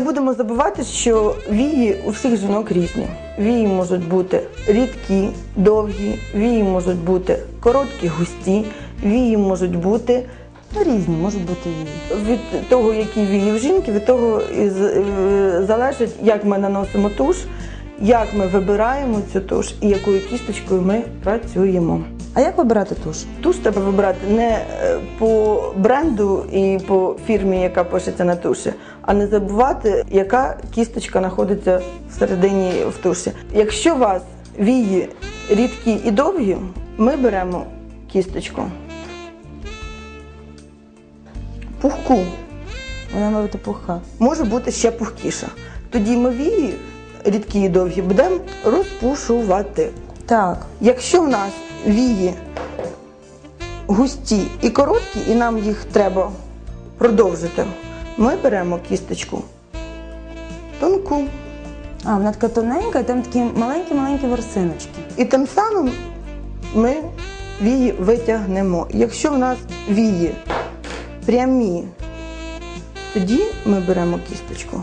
будемо забувати, що вії у всіх жінок різні. Вії можуть бути рідкі, довгі, вії можуть бути короткі, густі, вії можуть бути різні, можуть бути вії. від того, які вії в жінки, від того е, залежить, як ми наносимо туш, як ми вибираємо цю туш і якою кісточкою ми працюємо. А як вибирати туш? Туш треба вибирати не е, по бренду і по фірмі, яка пишеться на туші, а не забувати, яка кісточка знаходиться всередині в туші. Якщо у вас вії рідкі і довгі, ми беремо кісточку. Пухку Вона має бути пуха. може бути ще пухкіша. Тоді ми вії рідкі і довгі будемо розпушувати. Так. Якщо в нас вії густі і короткі, і нам їх треба продовжити, ми беремо кісточку тонку. А, вона така тоненька, і там такі маленькі-маленькі ворсиночки. І тим самим ми вії витягнемо. Якщо в нас вії прямі, тоді ми беремо кісточку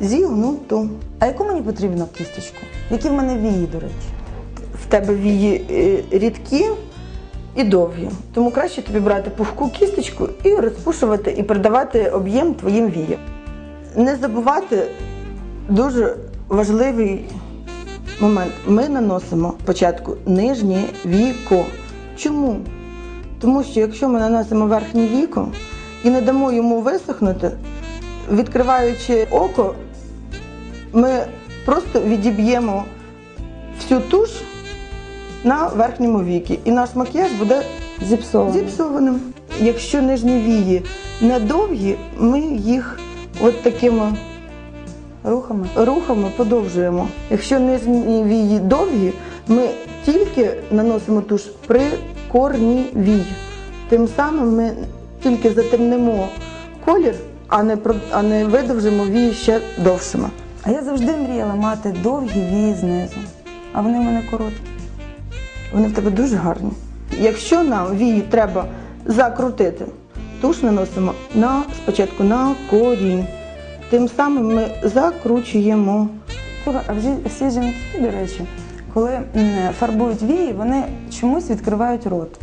зігнуту. А яку мені потрібно кісточку? Які в мене вії, до речі? В тебе вії е, рідкі і довгі. Тому краще тобі брати пухку кісточку і розпушувати, і придавати об'єм твоїм віям. Не забувати дуже важливий момент. Ми наносимо спочатку нижнє віко. Чому? Тому що якщо ми наносимо верхнє віко і не дамо йому висохнути, відкриваючи око, ми просто відіб'ємо всю туш на верхньому вікі. І наш макіяж буде Зіпсовані. зіпсованим. Якщо нижні вії не довгі, ми їх от такими Рухами. рухами подовжуємо. Якщо нижні вії довгі, ми тільки наносимо туш при корні вій. Тим самим ми тільки затемнимо колір, а не, про- а не видовжимо вії ще довшими. А я завжди мріяла мати довгі вії знизу. А вони в мене короткі. Вони в тебе дуже гарні. Якщо нам вії треба закрутити, туш наносимо на, спочатку на корінь. Тим самим ми закручуємо. А всі, всі жінки, до речі, коли фарбують вії, вони чомусь відкривають рот.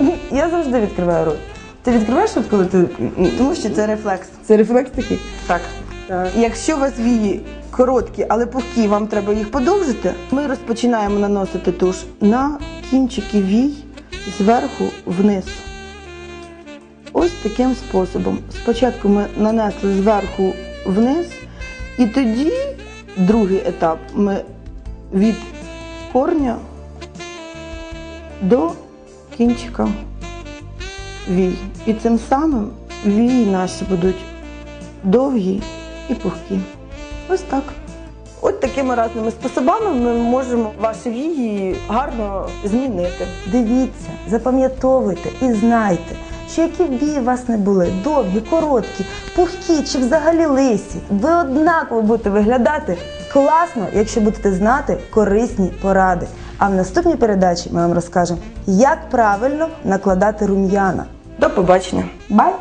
Я завжди відкриваю рот. Ти відкриваєш рот, коли ти. Тому що це рефлекс. Це рефлекс такий? Так. Якщо у вас вії короткі, але пухкі, вам треба їх подовжити, ми розпочинаємо наносити туш на кінчики вій зверху вниз. Ось таким способом. Спочатку ми нанесли зверху вниз, і тоді другий етап ми від корня до кінчика вій. І цим самим вії наші будуть довгі і пухкі. Ось так. От такими різними способами ми можемо ваші вії гарно змінити. Дивіться, запам'ятовуйте і знайте, що які б вії у вас не були, довгі, короткі, пухкі чи взагалі лисі, ви однаково будете виглядати класно, якщо будете знати корисні поради. А в наступній передачі ми вам розкажемо, як правильно накладати рум'яна. До побачення! Бай!